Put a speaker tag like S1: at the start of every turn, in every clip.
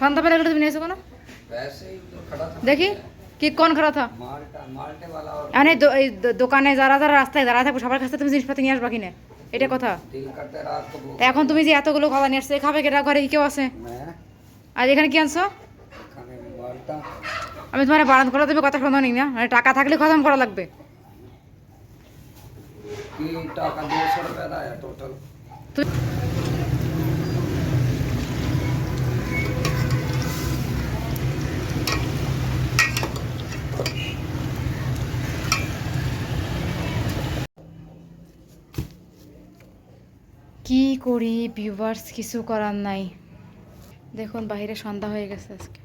S1: সন্ধ্যাবেলা এগুলো তুমি
S2: নিয়ে এসো কেন
S1: দেখি কি কোন খারাপ থা মানে দোকানে যারা যারা রাস্তায় দাঁড়া থাকব সবার কাছে তুমি জিনিসপাতি নিয়ে আসবা কিনে এটা কথা এখন তুমি যে এতগুলো খাবার নিয়ে আসছো খাবে কেটা ঘরে কেউ আছে? আর এখানে কি আনছো? আমি তোমার বারণ করা তুমি কথা শোনো নি না। মানে টাকা থাকলে খতম করা লাগবে।
S2: টাকা দিয়ে
S1: টোটাল কি করি ভিউয়ার্স কিছু করার নাই। দেখুন, বাহিরে সন্ধ্যা হয়ে গেছে আজকে।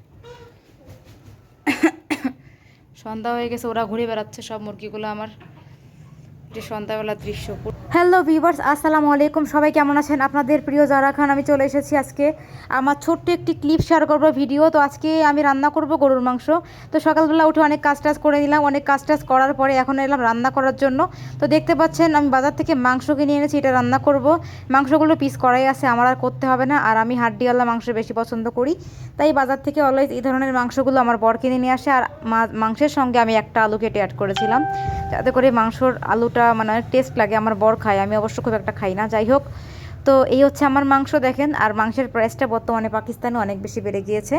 S1: সন্ধ্যা হয়ে গেছে, ওরা ঘুরে বেড়াচ্ছে সব মুরগিগুলো আমার। যে সন্ধ্যাবেলার দৃশ্য। হ্যালো ভিভার্স আসসালামু আলাইকুম। সবাই কেমন আছেন? আপনাদের প্রিয় জারা খান, আমি চলে এসেছি আজকে আমার ছোট্ট একটি ক্লিপ শেয়ার করব ভিডিও তো আজকে আমি রান্না করব গরুর মাংস। তো সকালবেলা উঠে অনেক কাজ টাজ করে নিলাম। অনেক কাজ টাজ করার পরে এখন এলাম রান্না করার জন্য। তো দেখতে পাচ্ছেন, আমি বাজার থেকে মাংস কিনে এনেছি, এটা রান্না করব। মাংসগুলো পিস করাই আছে, আমার আর করতে হবে না। আর আমি হাড্ডিওয়ালা মাংস বেশি পছন্দ করি। তাই বাজার থেকে অলওয়েজ এই ধরনের মাংসগুলো আমার বর কিনে নিয়ে আসে। আর মাংসের সঙ্গে আমি একটা আলু কেটে অ্যাড করেছিলাম। যাতে করে মাংসর আলুটা মানে টেস্ট লাগে, আমার বর খায়, আমি অবশ্য খুব একটা খাই না, যাই হোক। তো এই হচ্ছে আমার মাংস, দেখেন, আর মাংসের প্রাইসটা বর্তমানে পাকিস্তানে অনেক বেশি বেড়ে গিয়েছে।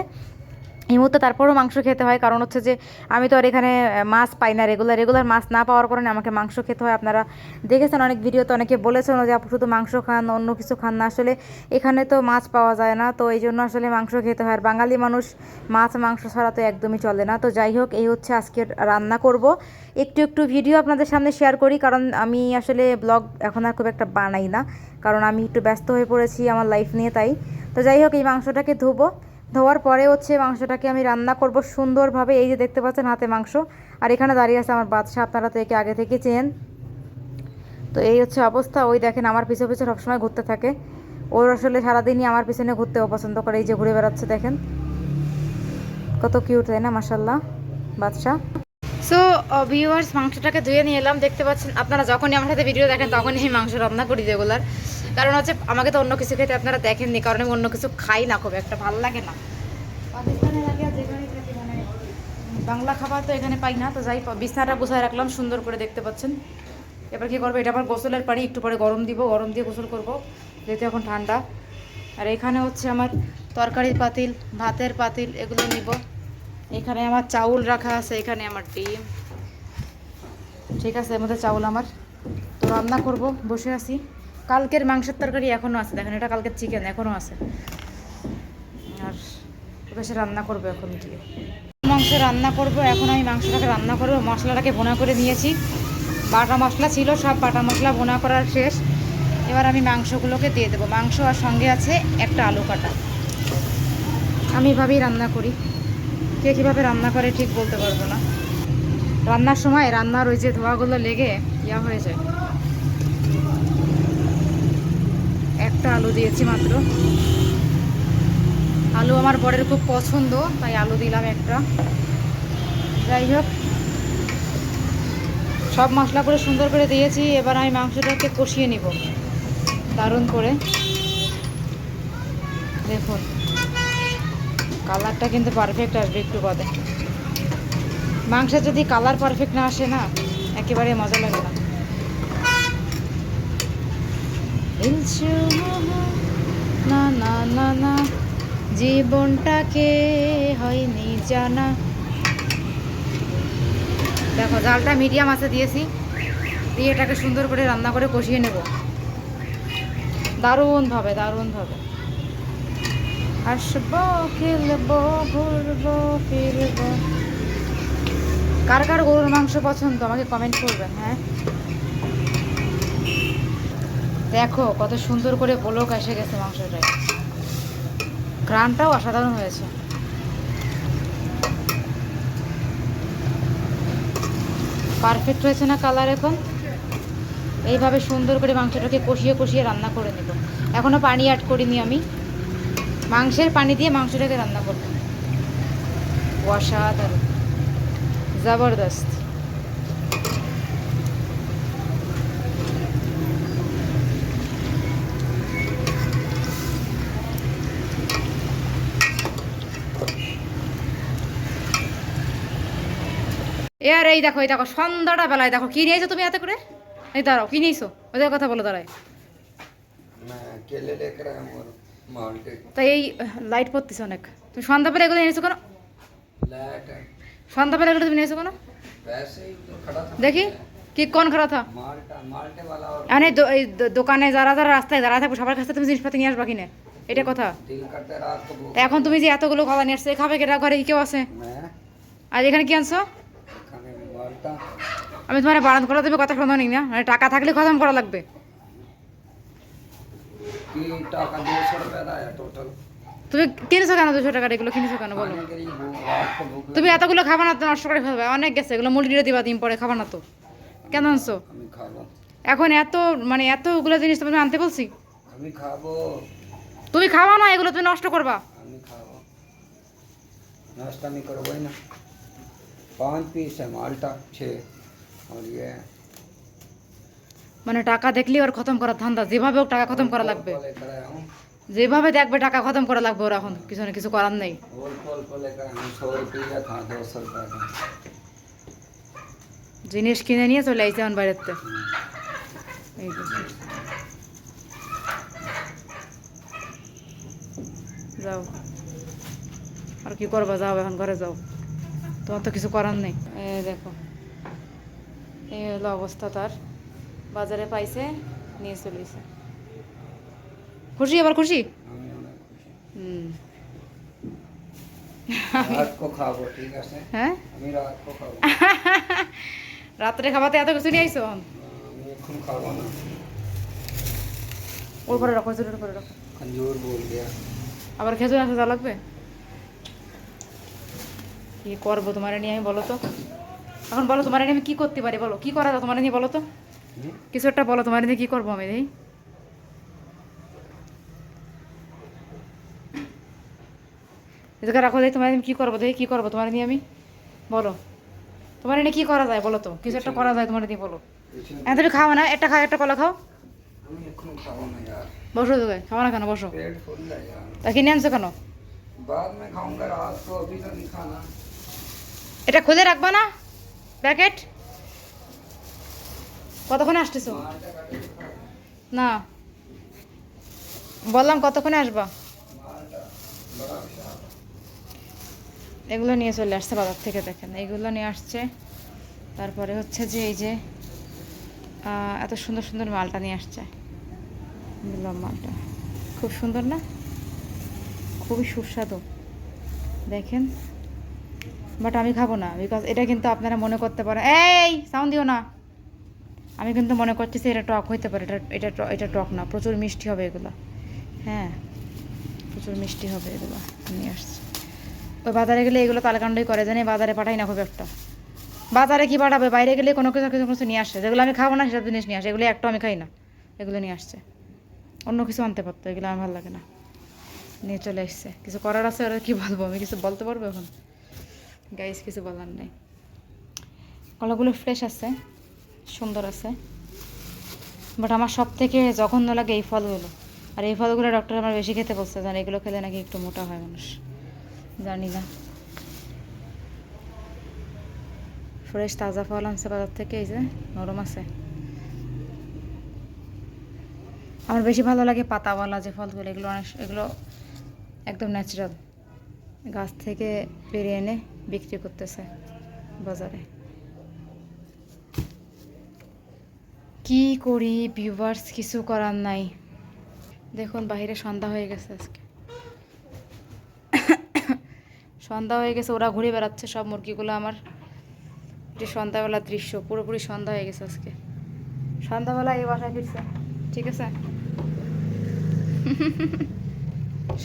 S1: এই মুহূর্তে তারপরেও মাংস খেতে হয়। কারণ হচ্ছে যে, আমি তো আর এখানে মাছ পাই না রেগুলার রেগুলার মাছ না পাওয়ার কারণে আমাকে মাংস খেতে হয়। আপনারা দেখেছেন অনেক ভিডিওতে অনেকে বলেছেন যে শুধু মাংস খান, অন্য কিছু খান না। আসলে এখানে তো মাছ পাওয়া যায় না। তো এই জন্য আসলে মাংস খেতে হয়। আর বাঙালি মানুষ মাছ, মাংস ছাড়া তো একদমই চলে না। তো যাই হোক, এই হচ্ছে আজকে রান্না করব। একটু একটু ভিডিও আপনাদের সামনে শেয়ার করি। কারণ আমি আসলে ব্লগ এখন আর খুব একটা বানাই না। কারণ আমি একটু ব্যস্ত হয়ে পড়েছি আমার লাইফ নিয়ে তাই। তো যাই হোক, এই মাংসটাকে ধুবো। ধোয়ার পরে হচ্ছে মাংসটাকে আমি রান্না করব সুন্দরভাবে। এই যে দেখতে পাচ্ছেন হাতে মাংস। আর এখানে দাঁড়িয়ে আছে আমার বাদশা আপনারা তো একে আগে থেকে চেন তো এই হচ্ছে অবস্থা। ওই দেখেন আমার পিছু পিছু সবসময় ঘুরতে থাকে। ওর আসলে সারাদিনই আমার পিছনে ঘুরতে পছন্দ করে। এই যে ঘুরে বেড়াচ্ছে, দেখেন। কত কিউট তাই না? মাসাল্লাহ বাদশা সো ভিউয়ার্স মাংসটাকে ধুয়ে নিয়ে এলাম। দেখতে পাচ্ছেন, আপনারা যখনই আমার সাথে ভিডিও দেখেন, তখনই মাংস রান্না করি রেগুলার কারণ হচ্ছে আমাকে তো অন্য কিছু খেতে আপনারা দেখেননি, কারণ আমি অন্য কিছু খাই না খুব, একটা ভালো লাগে না। মানে বাংলা খাবার তো এখানে পাই না, তো যাই বিছানাটা গুছায় রাখলাম, সুন্দর করে দেখতে পাচ্ছেন। এবার কি করব, এটা আবার গোসলের পানি, একটু পরে গরম দিব, গরম দিয়ে গোসল করব, যেহেতু এখন ঠান্ডা। আর এখানে হচ্ছে আমার তরকারির পাতিল, ভাতের পাতিল, এগুলো নিব। এখানে আমার চাউল রাখা আছে, এখানে আমার ডিম। ঠিক আছে, এর মধ্যে চাউল আমার। তো রান্না করব, বসে আছি। কালকের মাংসের তরকারি এখনও আছে, দেখেন এটা কালকের চিকেন এখনও আছে। আর বেশি রান্না করব এখন গিয়ে। মাংস রান্না করব, এখন আমি মাংসটাকে রান্না করব, মশলাটাকে ভোনা করে নিয়েছি। বাটা মশলা ছিল সব, বাটা মশলা ভোনা করার শেষ। এবার আমি মাংসগুলোকে দিয়ে দেবো। মাংস আর সঙ্গে আছে একটা আলু কাটা। আমি এভাবেই রান্না করি। কে কীভাবে রান্না করে ঠিক বলতে পারব না। রান্নার সময় রান্নার ওই যে ধোয়াগুলো লেগে ইয়া হয়ে যায়। একটা আলু দিয়েছি মাত্র। আলু আমার বরের খুব পছন্দ, তাই আলু দিলাম একটা। যাই হোক, সব মশলা করে সুন্দর করে দিয়েছি, এবার আমি মাংসটাকে কষিয়ে নিব। দারুণ করে। দেখুন, কালারটা কিন্তু পারফেক্ট আসবে একটু বাদে। মাংসের যদি কালার পারফেক্ট না আসে না, একেবারে মজা লাগে না বলছো না না না না, জীবনটাকে হয়নি জানা। দেখো, জালটা মিডিয়াম আছে দিয়েছি, দিয়ে এটাকে সুন্দর করে রান্না করে কষিয়ে নেব। দারুণভাবে দারুণভাবে। আসব, খেলব, ঘুরবো, ফিরবো। কার কার গরুর মাংস পছন্দ? আমাকে কমেন্ট করবেন হ্যাঁ? দেখো, কত সুন্দর করে পোলক এসে গেছে মাংসটায়। গ্রানটাও অসাধারণ হয়েছে। পারফেক্ট হয়েছে না কালার এখন? এইভাবে সুন্দর করে মাংসটাকে কষিয়ে কষিয়ে রান্না করে নেব। এখনও পানি অ্যাড করিনি আমি। মাংসের পানি দিয়ে মাংসটাকে রান্না করব। অসাধারণ। জবরদস্ত। এ আর এই দেখো এই দেখো সন্ধ্যাটা বেলায় দেখো কি নিয়েছো তুমি হাতে করে? এই দাঁড়াও কি নিয়েছো? ওদের কথা বলো দাঁড়ায়। তাই এই লাইট পড়তেছে অনেক। তুমি সন্ধ্যাবেলা এগুলো নিয়েছো কেন? সন্ধ্যাবেলা এগুলো তুমি নিয়েছো কেন? দেখি কি কোন খারাপ থা মানে দোকানে যারা যারা রাস্তায় দাঁড়া থাকব সবার কাছে তুমি জিনিসপাতি নিয়ে আসবা কিনে? এটা কথা। এখন তুমি যে এতগুলো খাবার নিয়ে আসছো খাবে কেটা ঘরে কেউ আছে? আর এখানে কি আনছো? আমি তোমার বারণ করে দেবে কথা শোনা নি না। মানে টাকা থাকলে খতম করা লাগবে। তুমি কিনেছো কেন দুশো এগুলো কিনেছো কেন? তুমি এতগুলো না তো নষ্ট করে অনেক গেছে এগুলো পরে না তো। কেন আনছো? এখন এত মানে এতগুলো জিনিস আনতে বলছি? তুমি খাওয়া না এগুলো তুমি নষ্ট করবা।
S2: নষ্ট আমি না। पाँच पीस है माल्टा छः और ये
S1: মানে টাকা দেখলি ওর খতম করার ধান্দা যেভাবে হোক টাকা খতম করা লাগবে
S2: को लेकर आया हूँ
S1: যেভাবে দেখবে টাকা খতম করা লাগবে ওর এখন কিছু না কিছু করার নেই
S2: होल पोल को लेकर आया हूँ सौ रुपया था दो सौ रुपया था
S1: জিনিস কিনে নিয়ে চলে আইছে এখন বাইরেতে এই যে। যাও আর কি করবা যাও এখন ঘরে যাও তোমার তো কিছু করার নেই। দেখো এই হলো অবস্থা তার। বাজারে পাইছে নিয়ে চলেছে খুশি? আবার খুশি? হুম। হ্যাঁ? রাত্রে খাবাতে এত কিছু নিয়ে
S2: আইসো
S1: ওর পরে রাখো ওর পরে রাখো। আবার খেজুর আসা যা লাগবে? কি করব তোমার নিয়ে আমি বলো তো? এখন বলো তোমার আমি কী করতে পারি বলো? কী করা তোমার নিয়ে বলো তো? কিছু একটা বলো তোমার নিয়ে কী করব আমি দেখি রাখো দেখ তোমার কী করব দেখি কী করব তোমার নিয়ে আমি? বলো। তোমার এনে কী করা যায় বলো তো? কিছু একটা করা যায় তোমার নিয়ে বলো। হ্যাঁ তুমি খাও না? একটা খাও একটা কলা খাও? বসো তো খাও না কেন? বসো। তা কিনে আনছো কেন? এটা খুলে রাখবা না? প্যাকেট? কতক্ষণে আসতেছো? না। বললাম কতক্ষণে আসবা? এগুলো নিয়ে চলে আসছে বাজার থেকে, দেখেন। এগুলো নিয়ে আসছে। তারপরে হচ্ছে যে এই যে এত সুন্দর সুন্দর মালটা নিয়ে আসছে। বললাম মালটা। খুব সুন্দর না? খুবই সুস্বাদু। দেখেন। বাট আমি খাব না বিকজ এটা কিন্তু আপনারা মনে করতে পারেন। এই সাউন্ড দিও না। আমি কিন্তু মনে করছি যে এটা টক হইতে পারে, এটা এটা এটা টক না, প্রচুর মিষ্টি হবে এগুলো। হ্যাঁ প্রচুর মিষ্টি হবে এগুলো নিয়ে আসছি। ওই বাজারে গেলে এগুলো তালকাণ্ডই করে, জানি বাজারে পাঠাই না খুব একটা। বাজারে কি পাঠাবে? বাইরে গেলে কোনো কিছু কিছু কিছু নিয়ে আসছে যেগুলো আমি খাব না সেসব জিনিস নিয়ে আসে, এগুলো একটা আমি খাই না, এগুলো নিয়ে আসছে। অন্য কিছু আনতে পারতো, এগুলো আমার ভালো লাগে না। নিয়ে চলে এসছে কিছু করার আছে, ওরা কি বলব? আমি কিছু বলতে পারব এখন? গাইস, কিছু বলার নেই। কলাগুলো ফ্রেশ আছে, সুন্দর আছে। বাট আমার সব থেকে জঘন্য লাগে এই ফলগুলো। আর এই ফলগুলো ডক্টর আমার বেশি খেতে বলছে, জান এগুলো খেলে নাকি একটু মোটা হয় মানুষ। জানি না। ফ্রেশ তাজা ফল আনছে বাজার থেকে, এই যে নরম আছে। আমার বেশি ভালো লাগে পাতাওয়ালা যে ফলগুলো, এগুলো অনেক এগুলো একদম ন্যাচারাল গাছ থেকে পেরিয়ে এনে বিক্রি করতেছে বাজারে। কি করি ভিউয়ার্স কিছু করার নাই। দেখুন বাইরে সন্ধ্যা হয়ে গেছে আজকে। সন্ধ্যা হয়ে গেছে, ওরা ঘুরে বেড়াচ্ছে, সব মুরগিগুলো আমার এটা সন্ধ্যাবেলার দৃশ্য, পুরোপুরি সন্ধ্যা হয়ে গেছে আজকে। সন্ধ্যাবেলা এই বাসায় ফিরছে, ঠিক আছে?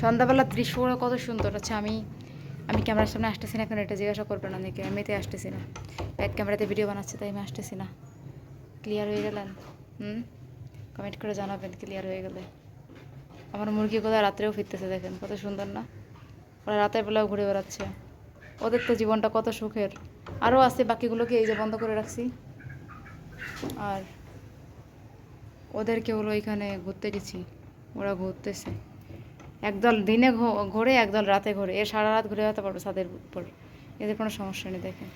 S1: সন্ধ্যাবেলার দৃশ্যগুলো কত সুন্দর আচ্ছা আমি আমি ক্যামেরার সামনে আসতেছি না, এখন এটা জিজ্ঞাসা করবেন অনেকে এমনিতে আসতেছি না। ব্যাক ক্যামেরাতে ভিডিও বানাচ্ছি, তাই আমি আসতেছি না। ক্লিয়ার হয়ে গেলেন? হুম? কমেন্ট করে জানাবেন ক্লিয়ার হয়ে গেলে। আমার মুরগিগুলো রাত্রেও ফিরতেছে, দেখেন, কত সুন্দর না? ওরা রাতের বেলাও ঘুরে বেড়াচ্ছে। ওদের তো জীবনটা কত সুখের। আরও আছে, বাকিগুলোকে এই যে বন্ধ করে রাখছি। আর ওদেরকে হলো এখানে ঘুরতে গেছি। ওরা ঘুরতেছে। একদল দিনে ঘোরে, একদল রাতে ঘোরে। এ সারা রাত ঘুরে যেতে পারবে ছাদের উপর। এদের কোনো সমস্যা নেই দেখেন